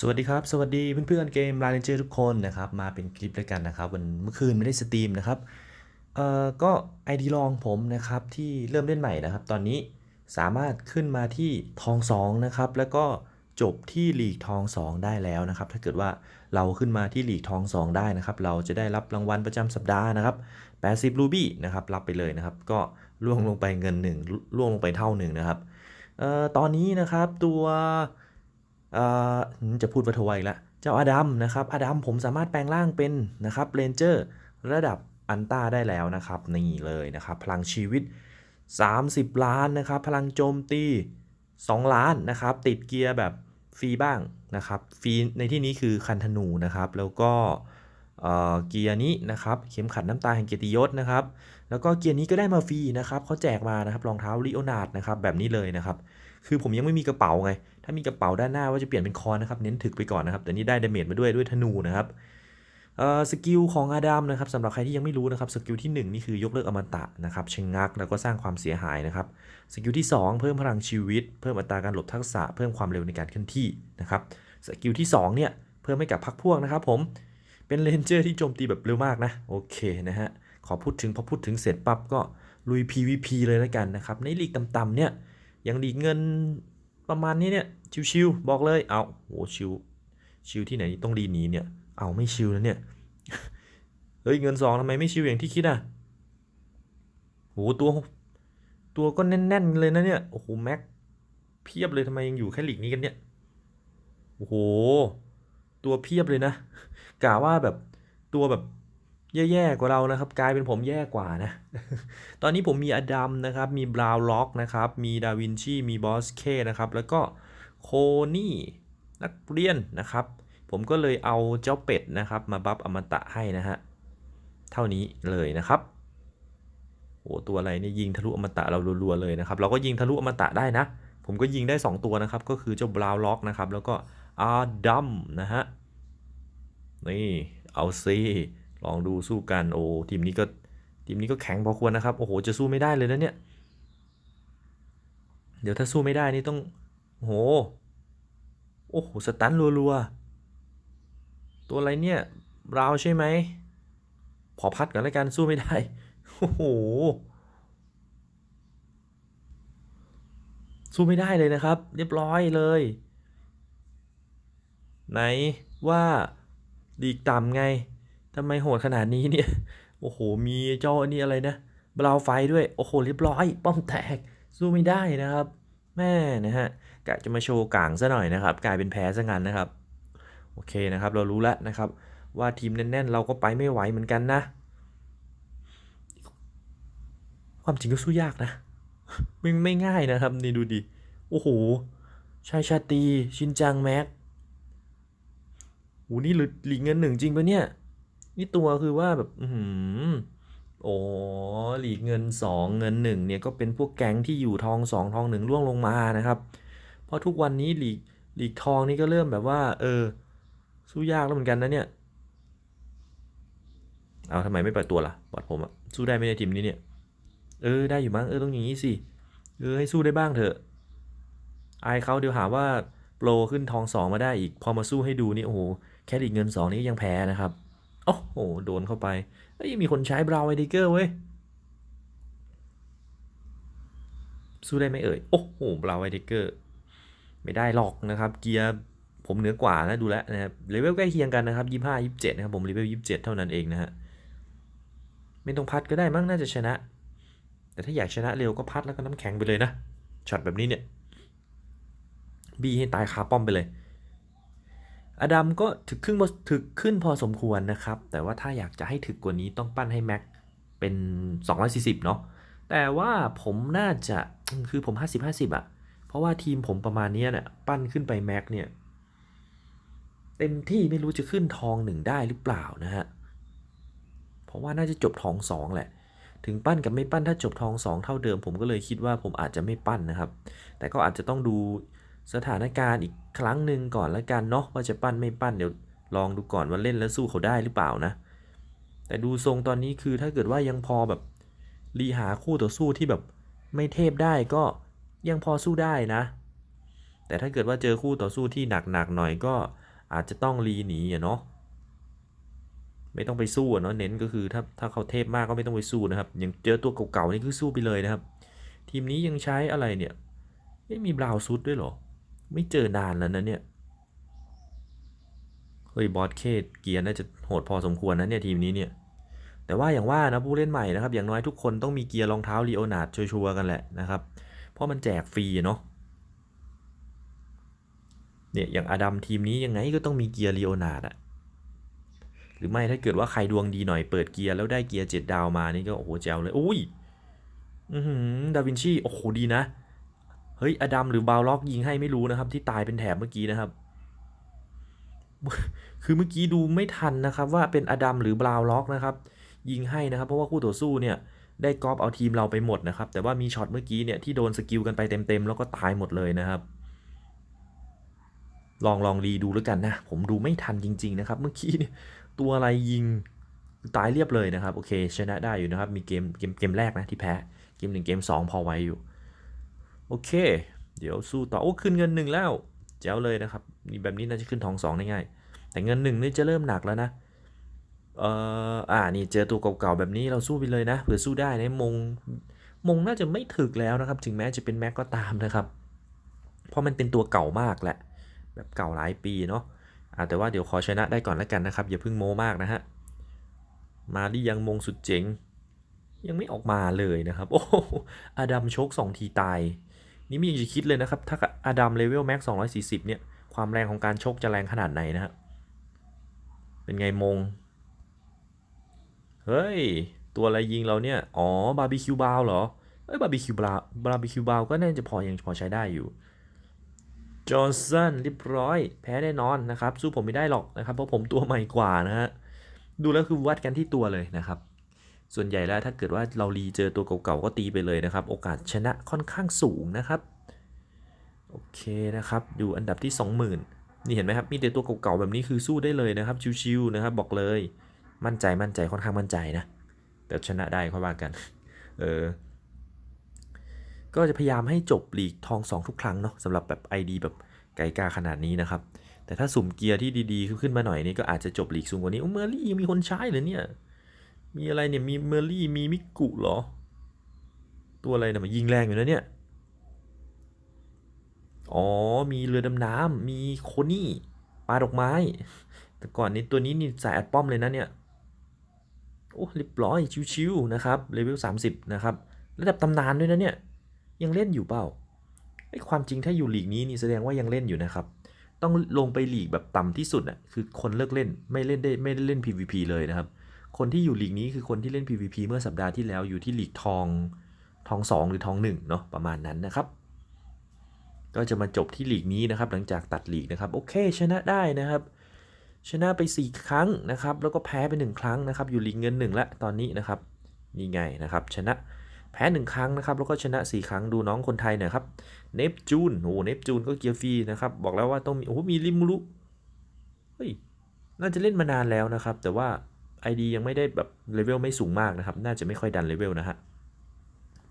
สวัสดีครับ สวัสดีเพื่อนๆเกม r า n เจอร์ทุกคนนะครับ มาเป็นคลิปด้วยกันนะครับ วันเมื่อคืนไม่ได้สตรีมนะครับเอ่อก็ไอดีลองผมนะครับที่เริ่มเล่นใหม่นะครับ ตอนนี้สามารถขึ้นมาที่ทอง2นะครับแล้วก็จบที่หลีกทอง 2 ได้แล้วนะครับ ถ้าเกิดว่าเราขึ้นมาที่หลีกทอง 2 ได้นะครับ เราจะได้รับรางวัลประจำสัปดาห์นะครับ 80 รูบี้นะครับรับไปเลยนะครับ ก็ล่วงลงไปเงินหนึ่งล่วงลงไปเท่าหนึ่งนะครับเอ่อตอนนี้นะครับตัว จะพูดว่าทวายแล้วเจ้าอดัมนะครับอดัมผมสามารถแปลงร่างเป็นนะครับเรนเจอร์ระดับอันต้าได้แล้วนะครับนี่เลยนะครับพลังชีวิต 30 ล้านนะครับพลังโจมตี 2 ล้านนะครับติดเกียร์แบบฟรีบ้างนะครับฟรีในที่นี้คือคันธนูนะครับแล้วก็เกียร์นี้นะครับเข็มขัดน้ำตาแห่งเกียรติยศนะครับแล้วก็เกียร์นี้ก็ได้มาฟรีนะครับเขาแจกมานะครับรองเท้าลิโอนาร์ดนะครับแบบนี้เลยนะครับ คือผมยังไม่มีกระเป๋าไง ถ้ามีกระเป๋าด้านหน้าว่าจะเปลี่ยนเป็นคอนนะครับ เน้นถึกไปก่อนนะครับ แต่นี่ได้เดเมจมาด้วยด้วยธนูนะครับสกิลของอาดัมนะครับสำหรับใครที่ยังไม่รู้นะครับสกิลที่ 1 นี่คือยกเลิกอมตะนะครับชะงักแล้วก็สร้างความเสียหายนะครับสกิลที่ 2 เพิ่มพลังชีวิต เพิ่มอัตราการหลบทักษะ เพิ่มความเร็วในการเคลื่อนที่นะครับสกิลที่2เนี่ยเพิ่มให้กับพักพวกนะครับผมเป็นเลนเจอร์ที่โจมตีแบบเร็วมากนะโอเคนะฮะขอพูดถึงพอพูดถึงเสร็จปั๊บก็ลุย PVP เลยแล้วกันนะครับในลีกต่ำๆเนี่ย อย่างลีกเงินประมาณนี้เนี่ยชิวๆบอกเลยเอาโหชิวชิวที่ไหนต้องรีหนีเนี่ย เอาไม่ชิวนะเนี่ยเฮ้ยเงินสองทำไมไม่ชิวอย่างที่คิดอะโหตัว ตัวก็แน่นๆเลยนะเนี่ยโอ้โหแม็กเพียบเลยทำไมยังอยู่แค่หลีกนี้กันเนี่ยโอ้โหตัวเพียบเลยนะกะว่าแบบตัวแบบ แย่ๆกว่าเรานะครับ กลายเป็นผมแย่กว่านะ ตอนนี้ผมมีอดัมนะครับ มีบราวล็อกนะครับ มีดาวินชี มีบอสเคนะครับ แล้วก็โคนี่นักเรียนนะครับ ผมก็เลยเอาเจ้าเป็ดนะครับ มาบัฟอมตะให้นะฮะ เท่านี้เลยนะครับโอ้ตัวอะไรเนี่ยยิงทะลุอมตะเรารัวๆเลยนะครับ เราก็ยิงทะลุอมตะได้นะ ผมก็ยิงได้ 2 ตัวนะครับ ก็คือเจ้าบราวล็อกนะครับ แล้วก็อาดัมนะฮะ นี่ เอาซิ ลองดูสู้กันโอ้ทีมนี้ก็ทีมนี้ก็แข็งพอควรนะครับโอ้โหจะสู้ไม่ได้เลยนะเนี่ยเดี๋ยวถ้าสู้ไม่ได้นี่ต้องโอ้โหโอ้โหสตันรัวๆตัวอะไรเนี่ยราวใช่ไหมพอพัดกันแล้วกันสู้ไม่ได้โอ้โหสู้ไม่ได้เลยนะครับ เรียบร้อยเลย ไหนว่าดีกต่ำไง ทำไมโหดขนาดนี้เนี่ย โอ้โห มีเจ้าอันนี้อะไรนะบราวไฟด้วย โอ้โหเรียบร้อย ป้อมแตก สู้ไม่ได้นะครับ แม่นะฮะกะจะมาโชว์กลางซะหน่อยนะครับ กลายเป็นแพ้ซะงั้นนะครับ โอเคนะครับ เรารู้แล้วนะครับ ว่าทีมแน่นๆ เราก็ไปไม่ไหวเหมือนกันนะ ความจริงก็สู้ยากนะ ไม่ไม่ง่ายนะครับ นี่ดูดิ โอ้โห ชายชาตี ชินจังแม็กโอ้นี่หรือหลีกเงินหนึ่งจริงปะเนี่ย นี่ตัวคือว่าแบบ อือหือโอ้หลีกเงินสองเงินหนึ่งเนี่ยก็เป็นพวกแก๊งที่อยู่ทองสองทองหนึ่งล่วงลงมานะครับ เพราะทุกวันนี้หลีกหลีกทองนี่ก็เริ่มแบบว่า เออ สู้ยากแล้วเหมือนกันนะเนี่ย เอาทำไมไม่ปล่อยตัวล่ะบอดผมอะสู้ได้ไหมในทีมนี้เนี่ย เออได้อยู่มั้งเออต้องอย่างนี้สิ เออให้สู้ได้บ้างเถอะ อายเขาเดี๋ยวหาว่าโปรขึ้นทองสองมาได้อีก พอมาสู้ให้ดูนี่โอ้โหแค่อีกเงินสองนี่ก็ยังแพ้นะครับ โอ้โห โดนเข้าไปเอ้ยมีคนใช้บราวน์ไวดิเกอร์เว้ย สู้ได้ไหมเอ่ย โอ้โห บราวน์ไวดิเกอร์ ไม่ได้หรอกนะครับ เกียร์ผมเหนือกว่านะดูแลนะครับ เลเวลใกล้เคียงกันนะครับยี่ห้ายี่สิบเจ็ดนะครับ ผมเลเวลยี่สิบเจ็ดเท่านั้นเองนะฮะ ไม่ต้องพัดก็ได้มั้งน่าจะชนะ แต่ถ้าอยากชนะเร็วก็พัดแล้วก็น้ำแข็งไปเลยนะ ช็อตแบบนี้เนี่ย บีให้ตายคาป้อมไปเลย อดัมก็ถึกขึ้นพอถึกขึ้นพอสมควรนะครับ แต่ว่าถ้าอยากจะให้ถึกกว่านี้ต้องปั้นให้แม็กเป็น 240 เนาะแต่ว่าผมน่าจะคือผม 50 50อะเพราะว่าทีมผมประมาณนี้เนี่ยปั้นขึ้นไปแม็กเนี่ยเต็มที่ไม่รู้จะขึ้นทองหนึ่งได้หรือเปล่านะฮะ เพราะว่าน่าจะจบทองสองแหละ ถึงปั้นกับไม่ปั้นถ้าจบทองสองเท่าเดิม ผมก็เลยคิดว่าผมอาจจะไม่ปั้นนะครับ แต่ก็อาจจะต้องดู สถานการณ์อีกครั้งหนึ่งก่อนละกันเนาะว่าจะปั้นไม่ปั้นเดี๋ยวลองดูก่อนว่าเล่นแล้วสู้เขาได้หรือเปล่านะ แต่ดูทรงตอนนี้คือถ้าเกิดว่ายังพอแบบรีหาคู่ต่อสู้ที่แบบไม่เทพได้ก็ยังพอสู้ได้นะ แต่ถ้าเกิดว่าเจอคู่ต่อสู้ที่หนักๆหน่อยก็อาจจะต้องรีหนีอะเนาะไม่ต้องไปสู้อะเนาะเน้นก็คือถ้าถ้าเขาเทพมากก็ไม่ต้องไปสู้นะครับอย่างเจอตัวเก่าๆนี่คือสู้ไปเลยนะครับ ทีมนี้ยังใช้อะไรเนี่ยไม่มีบราวน์ซุดด้วยเหรอ ไม่เจอนานแล้วนะเนี่ย เฮ้ยบอสเคสเกียร์น่าจะโหดพอสมควรนะเนี่ยทีมนี้เนี่ย แต่ว่าอย่างว่านะผู้เล่นใหม่นะครับ อย่างน้อยทุกคนต้องมีเกียร์รองเท้าลีโอนาร์ดชัวร์ๆกันแหละนะครับ เพราะมันแจกฟรีเนาะ เนี่ยอย่างอดัมทีมนี้ยังไงก็ต้องมีเกียร์ลีโอนาร์ดอะหรือไม่ถ้าเกิดว่าใครดวงดีหน่อยเปิดเกียร์แล้วได้เกียร์เจ็ดดาวมานี่ก็โอ้โหแจ๋วเลย อุ้ย อือหือดาวินชี โอ้โหดีนะ เฮ้ย อดัมหรือบาวล็อกยิงให้ไม่รู้นะครับ ที่ตายเป็นแถบเมื่อกี้นะครับ คือเมื่อกี้ดูไม่ทันนะครับ ว่าเป็นอดัมหรือบราวล็อกนะครับ ยิงให้นะครับ เพราะว่าคู่ต่อสู้เนี่ยได้กอบเอาทีมเราไปหมดนะครับ แต่ว่ามีช็อตเมื่อกี้เนี่ยที่โดนสกิลกันไปเต็มๆแล้วก็ตายหมดเลยนะครับ ลองลองรีดูแล้วกันนะ ผมดูไม่ทันจริง ๆ นะครับ เมื่อกี้เนี่ยตัวอะไรยิงตายเรียบเลยนะครับ โอเค ชนะได้อยู่นะครับ มีเกมเกมเกมแรกนะที่แพ้ เกมหนึ่งเกมสองพอไว้อยู่ โอเค เดี๋ยวสู้ต่อ โอ้ขึ้นเงินหนึ่งแล้วแจ๋วเลยนะครับนี่แบบนี้น่าจะขึ้นทองสองได้ง่าย แต่เงินหนึ่งนี่จะเริ่มหนักแล้วนะเอ่ออ่านี่เจอตัวเก่าๆแบบนี้เราสู้ไปเลยนะเผื่อสู้ได้นะมงมงน่าจะไม่ถึกแล้วนะครับ ถึงแม้จะเป็นแม็กก็ตามนะครับ เพราะมันเป็นตัวเก่ามากแหละ แบบเก่าหลายปีเนาะอ่าแต่ว่าเดี๋ยวขอชนะได้ก่อนแล้วกันนะครับ อย่าเพิ่งโม้มากนะฮะมาดิยังมงสุดเจ๋งยังไม่ออกมาเลยนะครับ โอ้อดัมชก2ทีตาย นี่ไม่อยากจะคิดเลยนะครับ ถ้าอดัมเลเวลแม็ก240เนี่ย ความแรงของการชกจะแรงขนาดไหนนะฮะ เป็นไงมง เฮ้ย ตัวอะไรยิงเราเนี่ย อ๋อบาร์บีคิวบาวเหรอ เอ้ยบาร์บีคิวบาวบาร์บีคิวบาวก็น่าจะพอยังพอใช้ได้อยู่จอห์นสันเรียบร้อย แพ้แน่นอนนะครับ สู้ผมไม่ได้หรอกนะครับ เพราะผมตัวใหม่กว่านะฮะ ดูแล้วคือวัดกันที่ตัวเลยนะครับ ส่วนใหญ่แล้วถ้าเกิดว่าเรารีเจอตัวเก่าๆก็ตีไปเลยนะครับ โอกาสชนะค่อนข้างสูงนะครับ โอเคนะครับ อยู่อันดับที่ 20,000 นี่เห็นไหมครับ มีแต่ตัวเก่าๆแบบนี้คือสู้ได้เลยนะครับ ชิวๆนะครับ บอกเลย มั่นใจมั่นใจค่อนข้างมั่นใจนะ แต่ชนะได้ค่อยว่ากัน เออ ก็จะพยายามให้จบหลีกทอง 2 ทุกครั้งเนาะสำหรับแบบ ID แบบไกลกาขนาดนี้นะครับ แต่ถ้าสุ่มเกียร์ที่ดีๆ ขึ้นมาหน่อยนี่ก็อาจจะจบหลีกสูงกว่านี้โอ้เมอร์รี่ยังมีคนใช้เหรอเนี่ย มีอะไรเนี่ย มีเมอร์รี่ มีมิกุเหรอ ตัวอะไรเนี่ยมันยิงแรงอยู่นะเนี่ย อ๋อ มีเรือดำน้ำ มีโคนี่ปลาดอกไม้ แต่ก่อนนี้ตัวนี้นี่สายอัดป้อมเลยนะเนี่ย โอ้เรียบร้อยชิวๆนะครับเลเวล30 นะครับ ระดับตำนานด้วยนะเนี่ย ยังเล่นอยู่เปล่าไอ้ความจริงถ้าอยู่หลีกนี้นี่แสดงว่ายังเล่นอยู่นะครับ ต้องลงไปหลีกแบบต่ำที่สุดอะคือคนเลิกเล่นไม่เล่นได้ไม่ได้เล่น PVP เลยนะครับ คนที่อยู่ลีกนี้คือคนที่เล่น PVP เมื่อสัปดาห์ที่แล้วอยู่ที่ลีกทองทอง 2 หรือทอง1เนาะประมาณนั้นนะครับ ก็จะมาจบที่ลีกนี้นะครับ หลังจากตัดลีกนะครับ โอเค ชนะได้นะครับ ชนะไป 4 ครั้งนะครับ แล้วก็แพ้ไป 1 ครั้งนะครับ อยู่ลีกเงิน1แล้วตอนนี้นะครับนี่ไงนะครับ ชนะแพ้ 1 ครั้งนะครับ แล้วก็ชนะ 4 ครั้งดูน้องคนไทยหน่อยครับเนปจูนโอ้เนปจูนก็เกียร์ฟรีนะครับบอกแล้วว่าต้องมีโอ้มีริมูรุเฮ้ยน่าจะเล่นมานานแล้วนะครับ แต่ว่า ID ยังไม่ได้แบบเลเวลไม่สูงมากนะครับ น่าจะไม่ค่อยดันเลเวลนะฮะ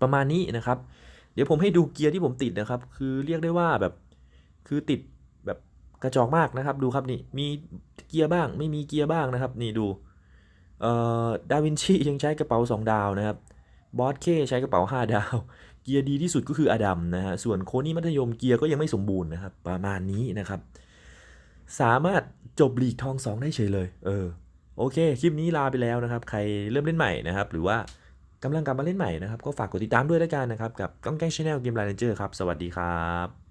ประมาณนี้นะครับ เดี๋ยวผมให้ดูเกียร์ที่ผมติดนะครับ คือเรียกได้ว่าแบบ คือติดแบบกระจอกมากนะครับ ดูครับนี่ มีเกียร์บ้าง ไม่มีเกียร์บ้างนะครับ นี่ดู เอ่อ ดาวินชียังใช้กระเป๋า 2 ดาวนะครับ บอสเคใช้กระเป๋า 5 ดาว เกียร์ดีที่สุดก็คืออดัมนะฮะ ส่วนโคนี่มัธยมเกียร์ก็ยังไม่สมบูรณ์นะครับ ประมาณนี้นะครับ สามารถจบลีกทอง 2 ได้เฉยเลย เออ โอเค คลิปนี้ลาไปแล้วนะครับ ใครเริ่มเล่นใหม่นะครับ หรือว่ากำลังกลับมาเล่นใหม่นะครับ ก็ฝากกดติดตามด้วยแล้วกันนะครับ กับก้องแก้งชาแนลเกมไลน์เจอร์ครับ สวัสดีครับ